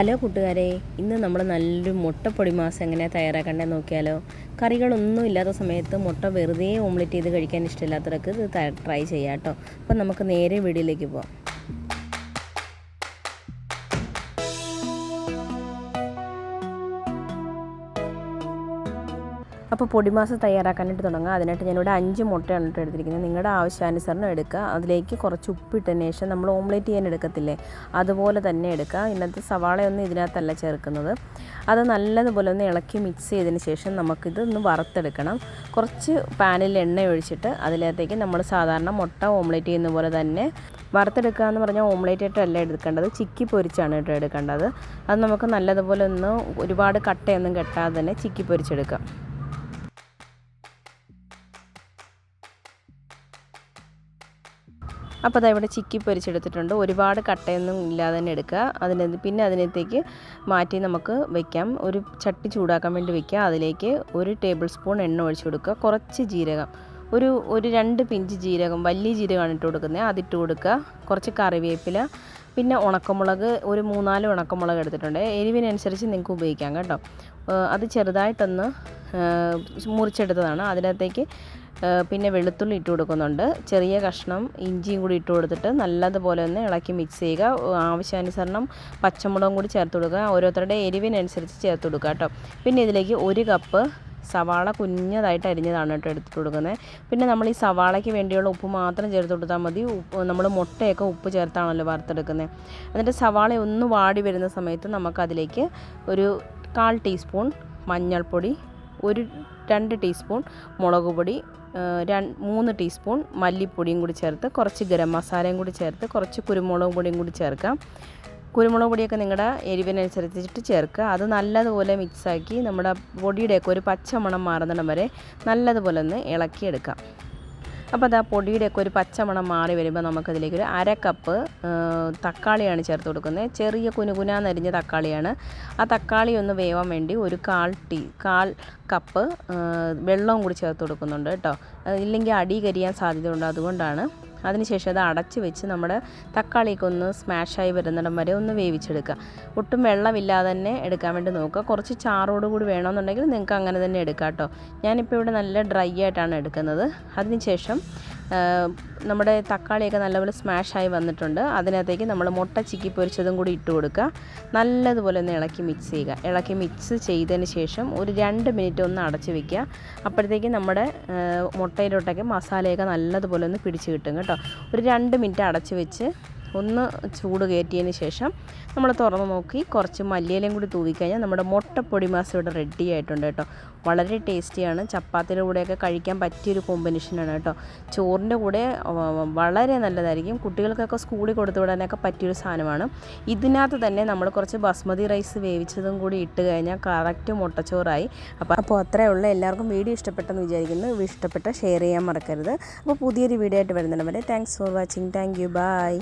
Hello കൂട്ടുകാരെ ഇന്ന് നമ്മൾ നല്ലൊരു മുട്ടപ്പൊടി മാസം എങ്ങനെ തയ്യാറാക്കണ്ടേ നോക്കിയാലോ? കറികളൊന്നും ഇല്ലാത്ത സമയത്ത് മുട്ട വെറുതെ ഓംലെറ്റ് ചെയ്ത് കഴിക്കാൻ ഇഷ്ടമില്ലാത്തവർക്ക് ഇത് ട്രൈ ചെയ്യാം കേട്ടോ. നമുക്ക് നേരെ വീടിലേക്ക് പോവാം. അപ്പോൾ പൊടിമാസ് തയ്യാറാക്കാനായിട്ട് തുടങ്ങുക അതിനായിട്ട് ഞാനിവിടെ അഞ്ച് മുട്ടയാണ് എടുത്തിരിക്കുന്നത്. നിങ്ങളുടെ ആവശ്യാനുസരണം എടുക്കുക. അതിലേക്ക് കുറച്ച് ഉപ്പിട്ടതിന് ശേഷം നമ്മൾ ഓംലേറ്റ് ചെയ്യാൻ എടുക്കത്തില്ലേ? അതുപോലെ തന്നെ എടുക്കുക. ഇന്നത്തെ സവാളയൊന്നും ഇതിനകത്തല്ല ചേർക്കുന്നത്. അത് നല്ലതുപോലെ ഒന്ന് ഇളക്കി മിക്സ് ചെയ്തതിന് ശേഷം നമുക്കിത് ഒന്ന് വറുത്തെടുക്കണം. കുറച്ച് പാനിൽ എണ്ണ ഒഴിച്ചിട്ട് അതിനകത്തേക്ക് നമ്മൾ സാധാരണ മുട്ട ഓംലേറ്റ് ചെയ്യുന്ന പോലെ തന്നെ വറുത്തെടുക്കുക എന്ന് പറഞ്ഞാൽ ഓംലേറ്റ് ആയിട്ടല്ല എടുക്കേണ്ടത്. ചിക്കി പൊരിച്ചാണ് കേട്ടോ എടുക്കേണ്ടത്. അത് നമുക്ക് നല്ലതുപോലെ ഒന്ന് ഒരുപാട് കട്ടയൊന്നും കെട്ടാതെ തന്നെ ചിക്കി പൊരിച്ചെടുക്കാം. അപ്പോൾ അതാ ഇവിടെ ചിക്കി പൊരിച്ചെടുത്തിട്ടുണ്ട്. ഒരുപാട് കട്ടയൊന്നും ഇല്ലാതെ തന്നെ എടുക്കുക. അതിന് പിന്നെ അതിനകത്തേക്ക് മാറ്റി നമുക്ക് വെക്കാം. ഒരു ചട്ടി ചൂടാക്കാൻ വേണ്ടി വെക്കുക. അതിലേക്ക് ഒരു ടേബിൾ സ്പൂൺ എണ്ണ ഒഴിച്ചു കൊടുക്കുക. കുറച്ച് ജീരകം. ഒരു ഒരു രണ്ട് പിഞ്ച് ജീരകം വലിയ ജീരകമാണ് ഇട്ട് കൊടുക്കുന്നത്. അതിട്ട് കൊടുക്കുക. കുറച്ച് കറിവേപ്പില പിന്നെ ഉണക്കമുളക് ഒരു മൂന്നാൽ ഉണക്കമുളക് എടുത്തിട്ടുണ്ട്. എരിവിനനുസരിച്ച് നിങ്ങൾക്ക് ഉപയോഗിക്കാം കേട്ടോ. അത് ചെറുതായിട്ടൊന്ന് മുറിച്ചെടുത്തതാണ്. അതിനകത്തേക്ക് പിന്നെ വെളുത്തുള്ളി ഇട്ട് കൊടുക്കുന്നുണ്ട്. ചെറിയ കഷ്ണം ഇഞ്ചിയും കൂടി ഇട്ട് കൊടുത്തിട്ട് നല്ലതുപോലെ ഒന്ന് ഇളക്കി മിക്സ് ചെയ്യുക. ആവശ്യാനുസരണം പച്ചമുളകും കൂടി ചേർത്ത് കൊടുക്കുക. ഓരോരുത്തരുടെ എരിവിനനുസരിച്ച് ചേർത്ത് കൊടുക്കുക കേട്ടോ. പിന്നെ ഇതിലേക്ക് ഒരു കപ്പ് സവാള കുഞ്ഞതായിട്ട് അരിഞ്ഞതാണ് കേട്ടോ എടുത്തിട്ട് കൊടുക്കുന്നത്. പിന്നെ നമ്മൾ ഈ സവാളയ്ക്ക് വേണ്ടിയുള്ള ഉപ്പ് മാത്രം ചേർത്ത് കൊടുത്താൽ മതി. നമ്മൾ മുട്ടയൊക്കെ ഉപ്പ് ചേർത്താണല്ലോ വറുത്തെടുക്കുന്നത്. എന്നിട്ട് സവാള ഒന്ന് വാടി വരുന്ന സമയത്ത് നമുക്കതിലേക്ക് ഒരു കാൽ ടീസ്പൂൺ മഞ്ഞൾപ്പൊടി ഒരു രണ്ട് ടീസ്പൂൺ മുളക് പൊടി മൂന്ന് ടീസ്പൂൺ മല്ലിപ്പൊടിയും കൂടി ചേർത്ത് കുറച്ച് ഗരം മസാലയും കൂടി ചേർത്ത് കുറച്ച് കുരുമുളക് പൊടിയും കൂടി ചേർക്കാം. കുരുമുളക് പൊടിയൊക്കെ നിങ്ങളുടെ എരിവിനനുസരിച്ചിട്ട് ചേർക്കുക. അത് നല്ലതുപോലെ മിക്സാക്കി നമ്മുടെ പൊടിയുടെയൊക്കെ ഒരു പച്ചമണം മാറുന്നിടം വരെ നല്ലതുപോലെ ഒന്ന് ഇളക്കിയെടുക്കാം. അപ്പോൾ അത് ആ പൊടിയുടെയൊക്കെ ഒരു പച്ചമണം മാറി വരുമ്പോൾ നമുക്കതിലേക്ക് ഒരു അര കപ്പ് തക്കാളിയാണ് ചേർത്ത് കൊടുക്കുന്നത്. ചെറിയ കുനുകുനാ കുനുകുനാന്നരിഞ്ഞ തക്കാളിയാണ്. ആ തക്കാളി ഒന്ന് വേവാൻ വേണ്ടി ഒരു കാൽ ടീ കാൽ കപ്പ് വെള്ളവും കൂടി ചേർത്ത് കൊടുക്കുന്നുണ്ട് കേട്ടോ. ഇല്ലെങ്കിൽ അടി കരിയാൻ സാധ്യതയുണ്ട് അതുകൊണ്ടാണ്. അതിനുശേഷം അത് അടച്ച് വെച്ച് നമ്മുടെ തക്കാളിയൊക്കെ ഒന്ന് സ്മാഷായി വരുന്നിടം വരെ ഒന്ന് വേവിച്ചെടുക്കുക. ഒട്ടും വെള്ളമില്ലാതെ തന്നെ എടുക്കാൻ വേണ്ടി നോക്കുക. കുറച്ച് ചാറോട് കൂടി വേണമെന്നുണ്ടെങ്കിൽ നിങ്ങൾക്ക് അങ്ങനെ തന്നെ എടുക്കാം കേട്ടോ. ഞാനിപ്പോൾ ഇവിടെ നല്ല ഡ്രൈ ആയിട്ടാണ് എടുക്കുന്നത്. അതിനുശേഷം നമ്മുടെ തക്കാളിയൊക്കെ നല്ലപോലെ സ്മാഷായി വന്നിട്ടുണ്ട്. അതിനകത്തേക്ക് നമ്മൾ മുട്ട ചിക്കി പൊരിച്ചതും കൂടി ഇട്ട് കൊടുക്കുക. നല്ലതുപോലെ ഒന്ന് ഇളക്കി മിക്സ് ചെയ്യുക. ഇളക്കി മിക്സ് ചെയ്തതിന് ശേഷം ഒരു രണ്ട് മിനിറ്റ് ഒന്ന് അടച്ച് വെക്കുക. അപ്പോഴത്തേക്ക് നമ്മുടെ മുട്ടയിലോട്ടൊക്കെ മസാലയൊക്കെ നല്ലതുപോലെ ഒന്ന് പിടിച്ച് കിട്ടും കേട്ടോ. ഒരു രണ്ട് മിനിറ്റ് അടച്ച് വെച്ച് ഒന്ന് ചൂട് കയറ്റിയതിന് ശേഷം നമ്മൾ തുറന്ന് നോക്കി കുറച്ച് മല്ലിയിലയും കൂടി തൂവിക്കഴിഞ്ഞാൽ നമ്മുടെ മുട്ടപ്പൊടി മാസം ഇവിടെ റെഡി ആയിട്ടുണ്ട് കേട്ടോ. വളരെ ടേസ്റ്റിയാണ് ചപ്പാത്തിയുടെ കൂടെയൊക്കെ കഴിക്കാൻ പറ്റിയൊരു കോമ്പിനേഷനാണ് കേട്ടോ. ചോറിന്റെ കൂടെ വളരെ നല്ലതായിരിക്കും. കുട്ടികൾക്കൊക്കെ സ്കൂളിൽ കൊടുത്തു വിടാനൊക്കെ പറ്റിയൊരു സാധനമാണ്. ഇതിനകത്ത് തന്നെ നമ്മൾ കുറച്ച് ബസ്മതി റൈസ് വേവിച്ചതും കൂടി ഇട്ട് കഴിഞ്ഞാൽ കറക്റ്റ് മുട്ടച്ചോറായി. അപ്പോൾ അപ്പോൾ അത്രയേ ഉള്ളൂ. എല്ലാവർക്കും വീഡിയോ ഇഷ്ടപ്പെട്ടെന്ന് വിചാരിക്കുന്നു. ഇഷ്ടപ്പെട്ട ഷെയർ ചെയ്യാൻ മറക്കരുത്. അപ്പോൾ പുതിയൊരു വീഡിയോ ആയിട്ട് വരുന്നുണ്ട് വരെ thanks for watching thank you bye